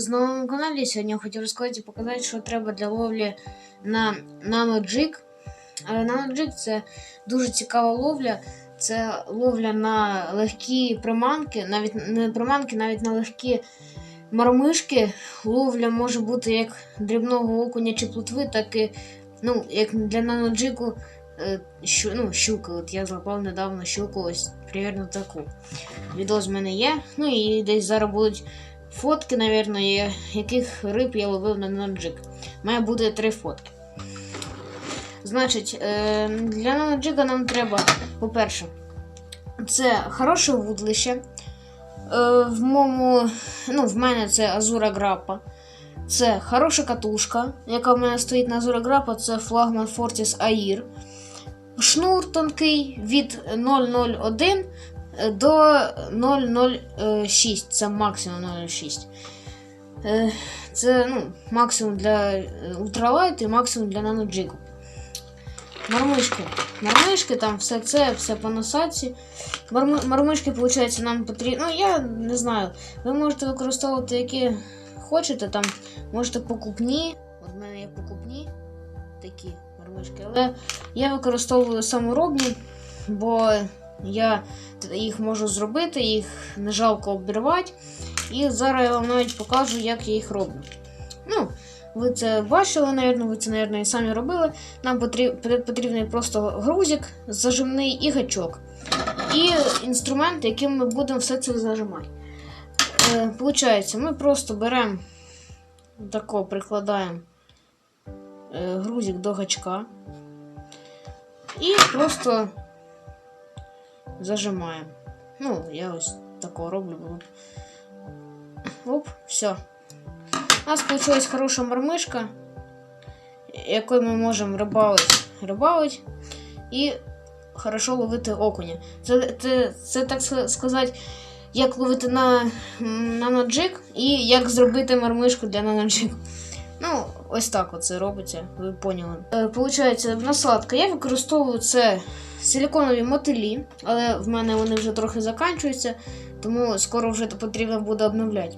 з новому каналі. Сьогодні я хотів розказати і показати, що треба для ловлі на наноджик. Е, Наноджик це дуже цікава ловля. Це ловля на легкі приманки, навіть не приманки, навіть на легкі мармишки. Ловля може бути як дрібного окуня чи плотви, так і ну, як для наноджику е, щу, ну, щука. От я злапав недавно щуку, ось примерно таку. Відос в мене є. Ну і десь зараз будуть фотки, є, яких риб я ловив на наноджик. Має бути три фотки. Значить, е, для наноджика нам треба, по-перше, це хороше вудлище. Е, в моєму, ну, в мене це Азура Граппа. Це хороша катушка, яка в мене стоїть на Азура Граппа, це флагман Fortis Air. Шнур тонкий від 001 до 006. Це максимум 0,06. Е, Це ну, максимум для е, ультралайту і максимум для наноджигу. Мармишки. Мармишки, там все це, все по. Марми- Мармишки, виходить, нам потрібно. Ну, я не знаю. Ви можете використовувати які хочете, там можете покупні. От в мене є покупні такі мармишки. Але я використовую саморобні, бо я їх можу зробити, їх не жалко обірвати. І зараз я вам навіть покажу, як я їх роблю. Ну, ви це бачили, напевно, ви це, напевно, і самі робили. Нам потріб- потрібний просто грузик, зажимний і гачок. І інструмент, яким ми будемо все це зажимати. Е, Получається, ми просто беремо тако прикладаємо е, грузик до гачка і просто зажимаємо. Ну, я ось тако роблю. Оп, все. У нас получилась хороша мармишка, якою ми можемо рибалити, рибалити і хорошо ловити окуня. Це, це, це так ска- сказати, як ловити на наноджик і як зробити мармишку для наноджику. Ну, ось так оце робиться, ви поняли. Е, Получається, насадка. Я використовую це силіконові мотилі, але в мене вони вже трохи закінчуються, тому скоро вже потрібно буде обновляти.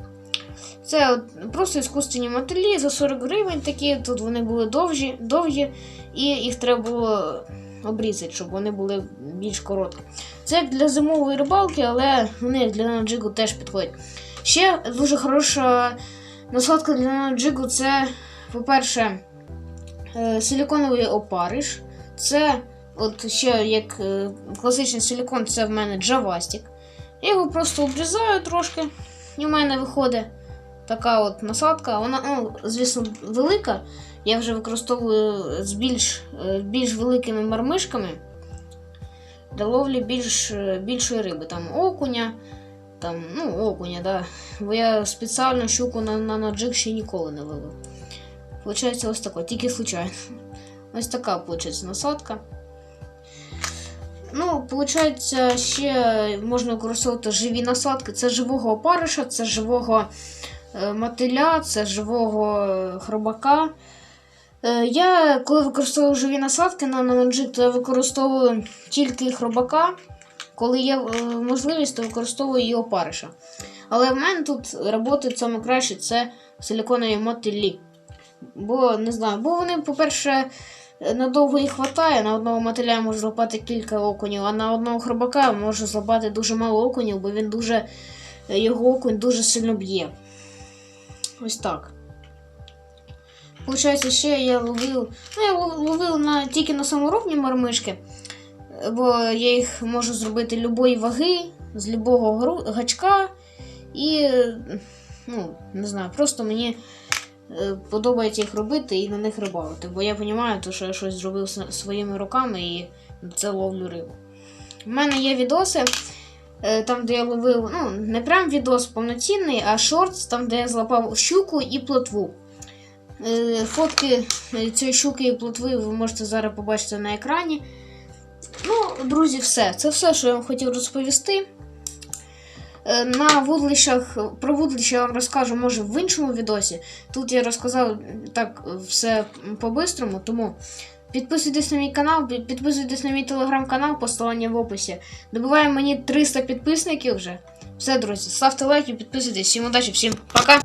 Це от просто іскусственні мотилі за 40 гривень такі. Тут вони були довгі, довгі і їх треба було обрізати, щоб вони були більш короткі. Це для зимової рибалки, але вони для наноджигу теж підходять. Ще дуже хороша насадка для наноджигу це, по-перше, е, силіконовий опариш. Це от ще як е, класичний силікон, це в мене джавастик. Я його просто обрізаю трошки, і в мене виходить така от насадка. Вона, ну, звісно, велика. Я вже використовую з більш, е, більш великими мармишками для ловлі більш, е, більшої риби. Там окуня, там, ну, окуня, да. Бо я спеціально щуку на, на, на джиг ще ніколи не ловив. Получається ось таке, тільки случайно. Ось така виходить насадка. Ну, виходить, ще можна використовувати живі насадки. Це живого опариша, це живого е, мотиля, це живого е, хробака. Е, Я, коли використовую живі насадки на наноджит, то я використовую тільки хробака. Коли є можливість, то використовую і опариша. Але в мене тут працюють саме краще це силіконові мотилі. Бо не знаю, бо вони, по-перше, надовго їх вистачає. На одного мотиля можу злопати кілька окунів, а на одного хробака можу злопати дуже мало окунів, бо він дуже, е, його окунь дуже сильно б'є. Ось так. Получається, ще я ловив. Ну, я ловив на, тільки на саморобні мармишки, бо я їх можу зробити любої ваги, з гру- гачка. І, ну, не знаю, просто мені подобається їх робити і на них рибалити. Бо я розумію, що я щось зробив своїми руками і це ловлю рибу. У мене є відоси, е, там, де я ловив, ну, не прям відос повноцінний, а шортс, там, де я злапав щуку і плотву. Е, Фотки е, цієї щуки і плотви ви можете зараз побачити на екрані. Ну, друзі, все. Це все, що я вам хотів розповісти. Е, На вудлищах, про вудлища я вам розкажу, може, в іншому відосі. Тут я розказав так все по-бистрому, тому підписуйтесь на мій канал, підписуйтесь на мій телеграм-канал, посилання в описі. Добуває мені 300 підписників вже. Все, друзі, ставте лайки, підписуйтесь. Всім удачі, всім пока!